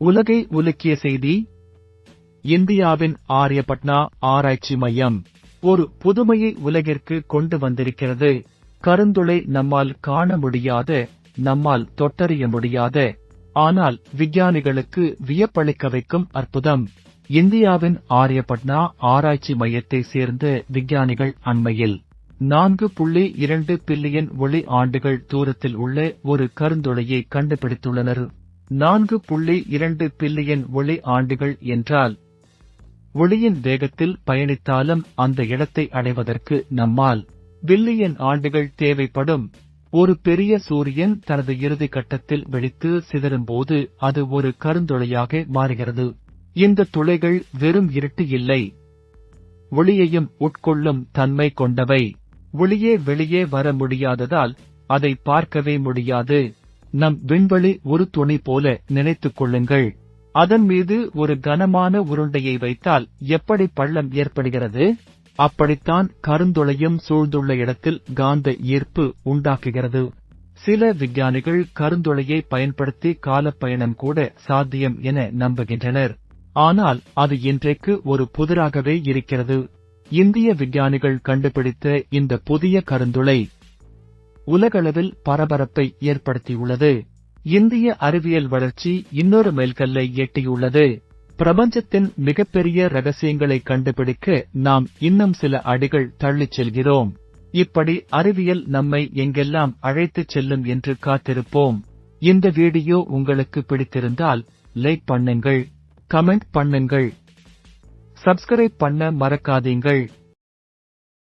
உலகை உலுக்கிய செய்தி. இந்தியாவின் ஆரியபட்னா ஆராய்ச்சி மையம் ஒரு புதுமையை உலகிற்கு கொண்டு வந்திருக்கிறது. கருந்துளை நம்மால் காண முடியாத நம்மால் தொட்டறிய முடியாத. ஆனால் விஞ்ஞானிகளுக்கு வியப்பளிக்க வைக்கும் அற்புதம். இந்தியாவின் ஆரியபட்னா ஆராய்ச்சி மையத்தை சேர்ந்த விஞ்ஞானிகள் அண்மையில் நான்கு புள்ளி இரண்டு பில்லியன் ஒளி ஆண்டுகள் தூரத்தில் உள்ள ஒரு கருந்துளையை கண்டுபிடித்துள்ளனர். நான்கு புள்ளி இரண்டு பில்லியன் ஒளி ஆண்டுகள் என்றால் ஒளியின் வேகத்தில் பயணித்தாலும் அந்த இடத்தை அடைவதற்கு நம்மால் பில்லியன் ஆண்டுகள் தேவைப்படும். ஒரு பெரிய சூரியன் தனது இறுதி கட்டத்தில் வெடித்து சிதறும்போது அது ஒரு கருந்துளையாக மாறுகிறது. இந்த துளைகள் வெறும் இருட்டு இல்லை. ஒளியையும் உட்கொள்ளும் தன்மை கொண்டவை. ஒளியே வெளியே வர முடியாததால் அதை பார்க்கவே முடியாது. நம் விண்வெளி ஒரு துணி போல நினைத்துக் கொள்ளுங்கள். அதன் மீது ஒரு கனமான உருண்டையை வைத்தால் எப்படி பள்ளம் ஏற்படுகிறது? அப்படித்தான் கருந்துளையும் சூழ்ந்துள்ள இடத்தில் காந்த ஈர்ப்பு உண்டாக்குகிறது. சில விஞ்ஞானிகள் கருந்துளையை பயன்படுத்தி காலப்பயணம் கூட சாத்தியம் என நம்புகின்றனர். ஆனால் அது இன்றைக்கு ஒரு புதிராகவே இருக்கிறது. இந்திய விஞ்ஞானிகள் கண்டுபிடித்த இந்த புதிய கருந்துளை உலகளவில் பரபரப்பை ஏற்படுத்தியுள்ளது. இந்திய அறிவியல் வளர்ச்சி இன்னொரு மைல்கல்லை எட்டியுள்ளது. பிரபஞ்சத்தின் மிகப்பெரிய ரகசியங்களை கண்டுபிடிக்க நாம் இன்னும் சில அடிகள் தள்ளிச் செல்கிறோம். இப்படி அறிவியல் நம்மை எங்கெல்லாம் அழைத்துச் செல்லும் என்று காத்திருப்போம். இந்த வீடியோ உங்களுக்கு பிடித்திருந்தால் லைக் பண்ணுங்கள் கமெண்ட் பண்ணுங்கள் சப்ஸ்கிரைப் பண்ண மறக்காதீங்கள்.